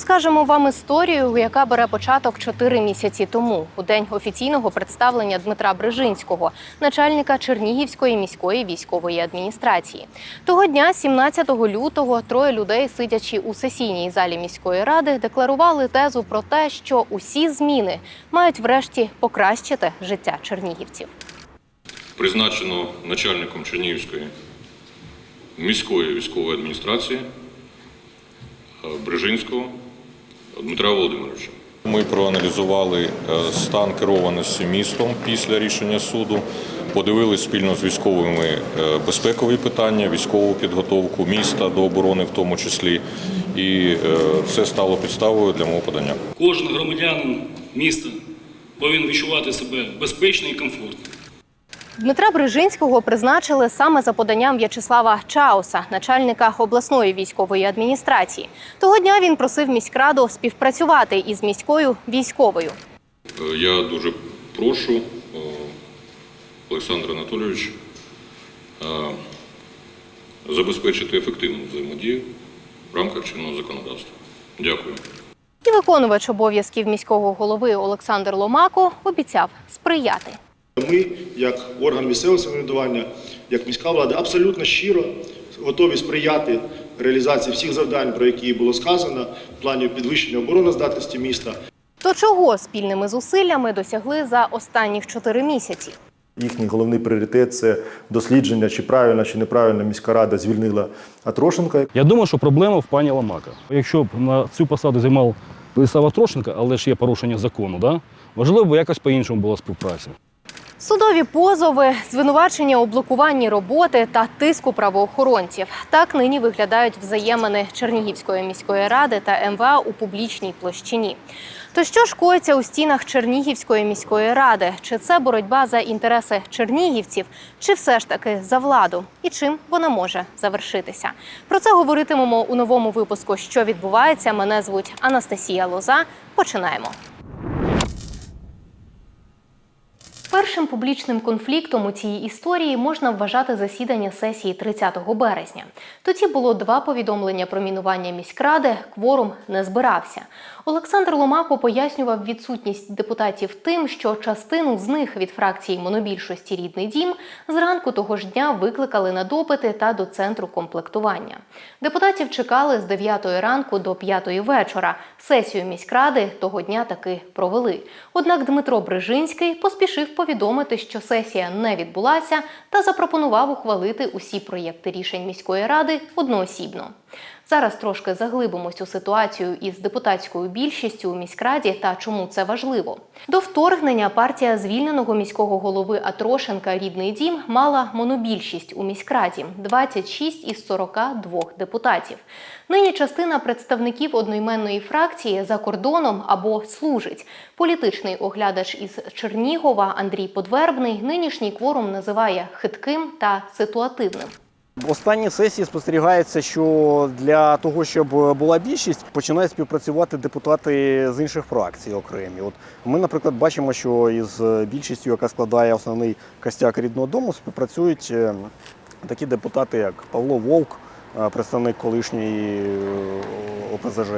розкажемо вам історію, яка бере початок чотири місяці тому, у день офіційного представлення Дмитра Брижинського, начальника Чернігівської міської військової адміністрації. Того дня, 17 лютого, троє людей, сидячи у сесійній залі міської ради, декларували тезу про те, що усі зміни мають врешті покращити життя чернігівців. призначено начальником Чернігівської міської військової адміністрації е, Брижинського Дмитра Володимировича. Ми проаналізували е, стан керованості містом після рішення суду, подивилися спільно з військовими е, безпекові питання, військову підготовку міста до оборони, в тому числі, і е, це стало підставою для мого подання. Кожен громадянин міста повинен відчувати себе безпечно і комфортно. Дмитра Брижинського призначили саме за поданням В'ячеслава Чауса, начальника обласної військової адміністрації. Того дня він просив міськраду співпрацювати із міською військовою. Е, Я дуже прошу е, Олександра Анатолійовича е, забезпечити ефективну взаємодію в рамках чинного законодавства. Дякую. І виконувач обов'язків міського голови Олександр Ломако обіцяв сприяти. Ми, як орган місцевого самоврядування, як міська влада, абсолютно щиро готові сприяти реалізації всіх завдань, про які було сказано, в плані підвищення обороноздатності міста. То чого спільними зусиллями досягли за останніх чотири місяці? Їхній головний пріоритет це дослідження, чи правильно чи неправильно міська рада звільнила Атрошенка. Я думаю, що проблема в пані Ламака. Якщо б на цю посаду займав Владислав Трошенко, але ж є порушення закону, да? можливо, б якось по-іншому була співпраця. Судові позови, звинувачення у блокуванні роботи та тиску правоохоронців. Так нині виглядають взаємини Чернігівської міської ради та МВА у публічній площині. То що ж коїться у стінах Чернігівської міської ради? Чи це боротьба за інтереси чернігівців, чи все ж таки за владу? І чим вона може завершитися? Про це говоритимемо у новому випуску. Що відбувається? Мене звуть Анастасія Лоза. Починаємо. Першим публічним конфліктом у цій історії можна вважати засідання сесії 30 березня. Тоді було два повідомлення про мінування міськради. Кворум не збирався. Олександр Ломако пояснював відсутність депутатів тим, що частину з них від фракції монобільшості Рідний дім зранку того ж дня викликали на допити та до центру комплектування. Депутатів чекали з 9 ранку до 5 вечора. Сесію міськради того дня таки провели. Однак Дмитро Брижинський поспішив повідомити, що сесія не відбулася, та запропонував ухвалити усі проєкти рішень міської ради одноосібно. Зараз трошки заглибимось у ситуацію із депутатською більшістю у міськраді та чому це важливо. До вторгнення партія звільненого міського голови Атрошенка Рідний дім мала монобільшість у міськраді 26 із 42 депутатів. Нині частина представників одноіменної фракції за кордоном або служить. Політичний оглядач із Чернігова Андрій Подвербний нинішній кворум називає хитким та ситуативним. В останній сесії спостерігається, що для того, щоб була більшість, починають співпрацювати депутати з інших фракцій окремі. От ми, наприклад, бачимо, що із більшістю, яка складає основний костяк рідного дому, співпрацюють е, такі депутати, як Павло Вовк, е, представник колишньої е, ОПЗЖ,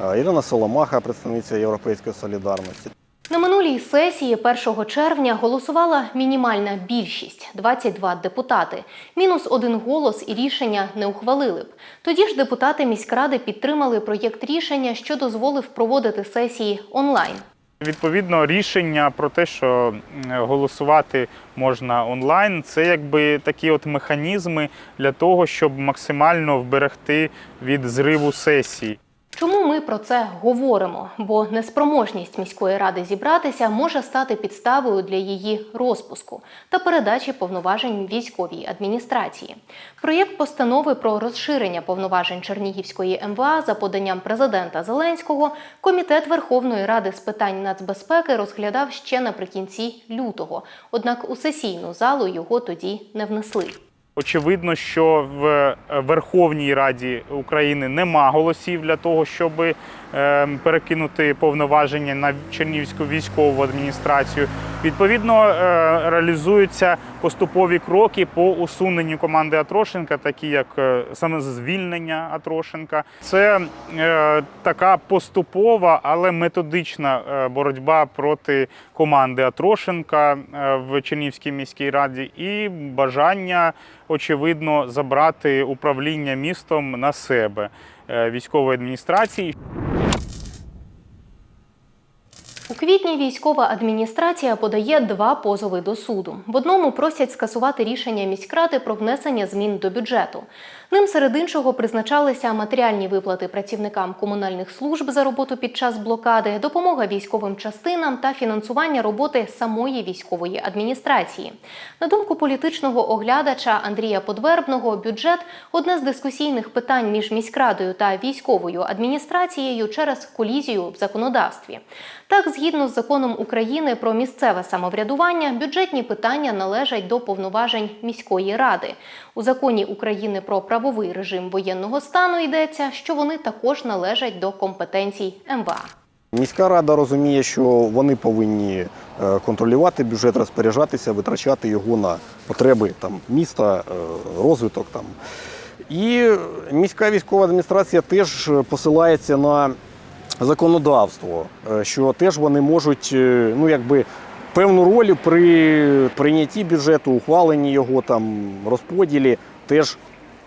Ірина Соломаха, представниця Європейської солідарності. На минулій сесії 1 червня голосувала мінімальна більшість 22 депутати. Мінус один голос і рішення не ухвалили б. Тоді ж депутати міськради підтримали проєкт рішення, що дозволив проводити сесії онлайн. Відповідно, рішення про те, що голосувати можна онлайн, це якби такі от механізми для того, щоб максимально вберегти від зриву сесії. Чому ми про це говоримо? Бо неспроможність міської ради зібратися може стати підставою для її розпуску та передачі повноважень військовій адміністрації. Проєкт постанови про розширення повноважень Чернігівської МВА за поданням президента Зеленського комітет Верховної Ради з питань нацбезпеки розглядав ще наприкінці лютого. Однак у сесійну залу його тоді не внесли. Очевидно, що в е, Верховній Раді України нема голосів для того, щоб е, перекинути повноваження на Чернівську військову адміністрацію. Відповідно, е, реалізуються поступові кроки по усуненню команди Атрошенка, такі як е, саме звільнення Атрошенка. Це е, така поступова, але методична боротьба проти команди Атрошенка в Чернівській міській раді і бажання, очевидно, забрати управління містом на себе військової адміністрації. У квітні військова адміністрація подає два позови до суду. В одному просять скасувати рішення міськради про внесення змін до бюджету. Ним серед іншого призначалися матеріальні виплати працівникам комунальних служб за роботу під час блокади, допомога військовим частинам та фінансування роботи самої військової адміністрації. На думку політичного оглядача Андрія Подвербного, бюджет одне з дискусійних питань між міськрадою та військовою адміністрацією через колізію в законодавстві. Так, згідно з законом України про місцеве самоврядування, бюджетні питання належать до повноважень міської ради. У законі України про правовий режим воєнного стану йдеться, що вони також належать до компетенцій МВА. Міська рада розуміє, що вони повинні е, контролювати бюджет, розпоряджатися, витрачати його на потреби там, міста, е, розвиток. Там. І міська військова адміністрація теж посилається на законодавство, е, що теж вони можуть е, ну, якби, певну роль при прийнятті бюджету, ухваленні його, там, розподілі теж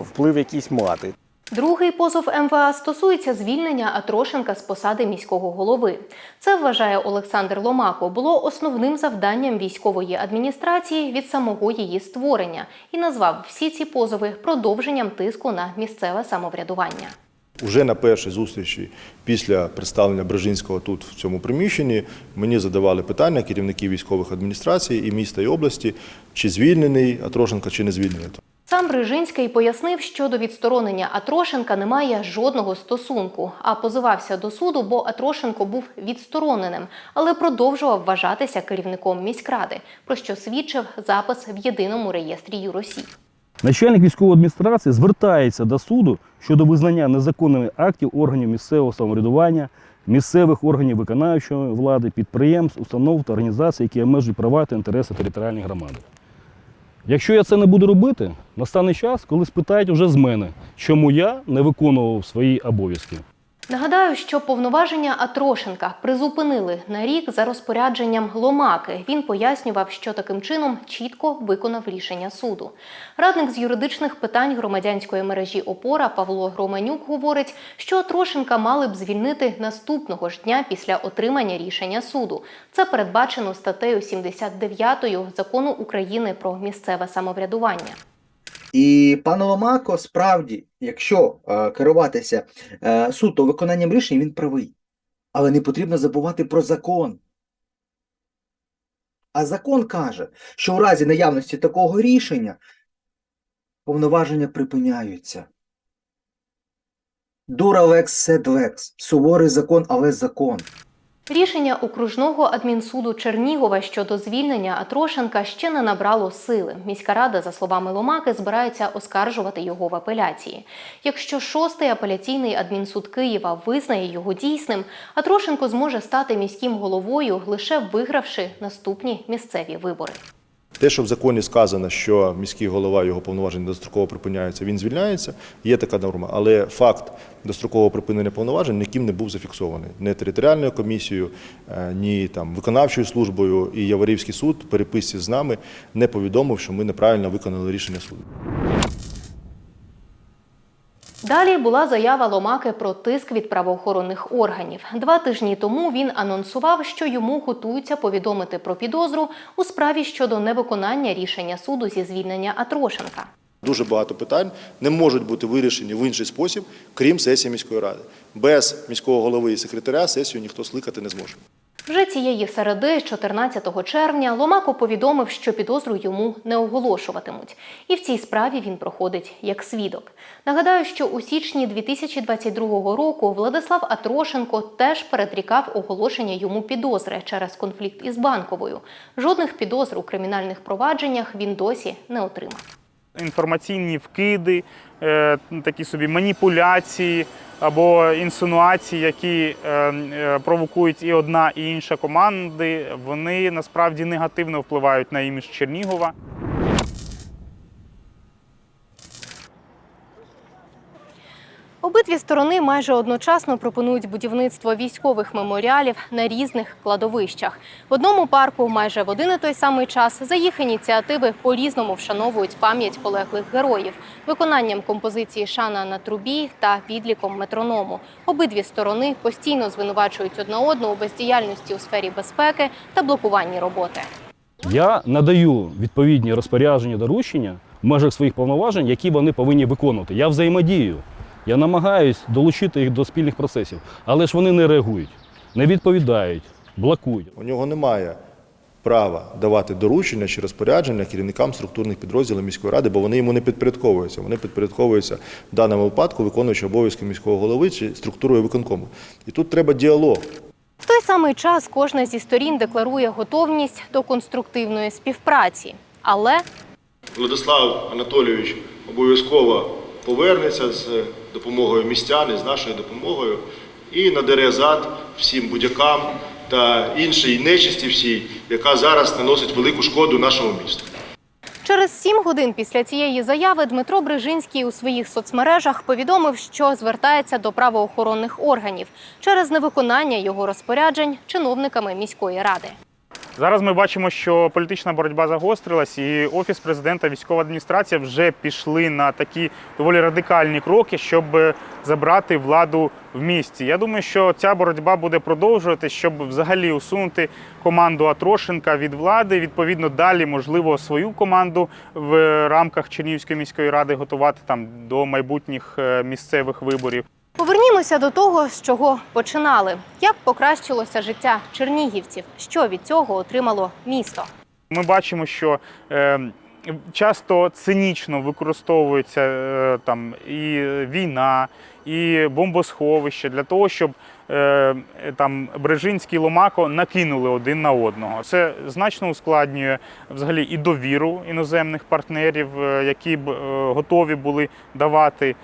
вплив якийсь мати. Другий позов МВА стосується звільнення Атрошенка з посади міського голови. Це вважає Олександр Ломако. Було основним завданням військової адміністрації від самого її створення і назвав всі ці позови продовженням тиску на місцеве самоврядування. Уже на першій зустрічі після представлення Брежинського тут в цьому приміщенні мені задавали питання керівники військових адміністрацій і міста і області, чи звільнений Атрошенко, чи не звільнений. Сам Брижинський пояснив, що до відсторонення Атрошенка немає жодного стосунку, а позивався до суду, бо Атрошенко був відстороненим, але продовжував вважатися керівником міськради, про що свідчив запис в єдиному реєстрі юросіб. Начальник військової адміністрації звертається до суду щодо визнання незаконними актів органів місцевого самоврядування, місцевих органів виконавчої влади, підприємств, установ та організацій, які обмежують права та інтереси територіальної громади. Якщо я це не буду робити, настане час, коли спитають уже з мене, чому я не виконував свої обов'язки. Нагадаю, що повноваження Атрошенка призупинили на рік за розпорядженням Ломаки. Він пояснював, що таким чином чітко виконав рішення суду. Радник з юридичних питань громадянської мережі Опора Павло Романюк говорить, що Атрошенка мали б звільнити наступного ж дня після отримання рішення суду. Це передбачено статтею 79 закону України про місцеве самоврядування. І пане Ломако, справді, якщо е, керуватися е, суто виконанням рішень, він правий. Але не потрібно забувати про закон. А закон каже, що у разі наявності такого рішення повноваження припиняються. Дура лекс сед лекс. Суворий закон, але закон. Рішення окружного адмінсуду Чернігова щодо звільнення Атрошенка ще не набрало сили. Міська рада, за словами Ломаки, збирається оскаржувати його в апеляції. Якщо шостий апеляційний адмінсуд Києва визнає його дійсним, Атрошенко зможе стати міським головою, лише вигравши наступні місцеві вибори. Те, що в законі сказано, що міський голова його повноважень достроково припиняються, він звільняється, є така норма. Але факт дострокового припинення повноважень ніким не був зафіксований. Не територіальною комісією, е, ні там виконавчою службою і Яворівський суд в переписці з нами не повідомив, що ми неправильно виконали рішення суду. Далі була заява Ломаки про тиск від правоохоронних органів. Два тижні тому він анонсував, що йому готуються повідомити про підозру у справі щодо невиконання рішення суду зі звільнення Атрошенка. Дуже багато питань не можуть бути вирішені в інший спосіб, крім сесії міської ради. Без міського голови і секретаря сесію ніхто скликати не зможе. Вже цієї середи, 14 червня, Ломако повідомив, що підозру йому не оголошуватимуть. І в цій справі він проходить як свідок. Нагадаю, що у січні 2022 року Владислав Атрошенко теж передрікав оголошення йому підозри через конфлікт із банковою. Жодних підозр у кримінальних провадженнях він досі не отримав. інформаційні вкиди, е, такі собі маніпуляції або інсинуації, які е, е, провокують і одна, і інша команди, вони насправді негативно впливають на імідж Чернігова. Обидві сторони майже одночасно пропонують будівництво військових меморіалів на різних кладовищах. В одному парку майже в один і той самий час за їх ініціативи по-різному вшановують пам'ять полеглих героїв, виконанням композиції Шана на трубі та відліком метроному. Обидві сторони постійно звинувачують одна одну у бездіяльності у сфері безпеки та блокуванні роботи. Я надаю відповідні розпорядження доручення в межах своїх повноважень, які вони повинні виконувати. Я взаємодію. Я намагаюсь долучити їх до спільних процесів, але ж вони не реагують, не відповідають, блокують. У нього немає права давати доручення чи розпорядження керівникам структурних підрозділів міської ради, бо вони йому не підпорядковуються. Вони підпорядковуються в даному випадку виконуючи обов'язки міського голови чи структурою виконкому. І тут треба діалог. В той самий час кожна зі сторін декларує готовність до конструктивної співпраці. Але Владислав Анатолійович обов'язково повернеться з допомогою містян і з нашою допомогою і надере зад всім будякам та іншій нечисті всій, яка зараз наносить велику шкоду нашому місту. Через сім годин після цієї заяви Дмитро Брижинський у своїх соцмережах повідомив, що звертається до правоохоронних органів через невиконання його розпоряджень чиновниками міської ради. Зараз ми бачимо, що політична боротьба загострилась, і офіс президента, військова адміністрація вже пішли на такі доволі радикальні кроки, щоб е, забрати владу в місті. Я думаю, що ця боротьба буде продовжувати, щоб взагалі усунути команду Атрошенка від влади. Відповідно, далі можливо свою команду в рамках Чернігівської міської ради готувати там до майбутніх е, місцевих виборів. Повернімося до того, з чого починали. Як покращилося життя чернігівців? Що від цього отримало місто? Ми бачимо, що е, часто цинічно використовується е, там і війна, і бомбосховище для того, щоб е, там Брежинський Ломако накинули один на одного. Це значно ускладнює взагалі і довіру іноземних партнерів, е, які б готові були давати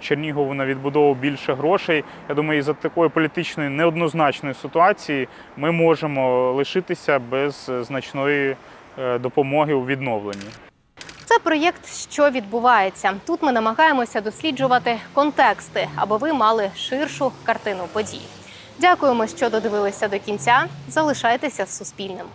Чернігову на відбудову більше грошей. Я думаю, із за такої політичної неоднозначної ситуації ми можемо лишитися без значної допомоги у відновленні. Це проєкт, що відбувається. Тут ми намагаємося досліджувати контексти, аби ви мали ширшу картину подій. Дякуємо, що додивилися до кінця. Залишайтеся з Суспільним.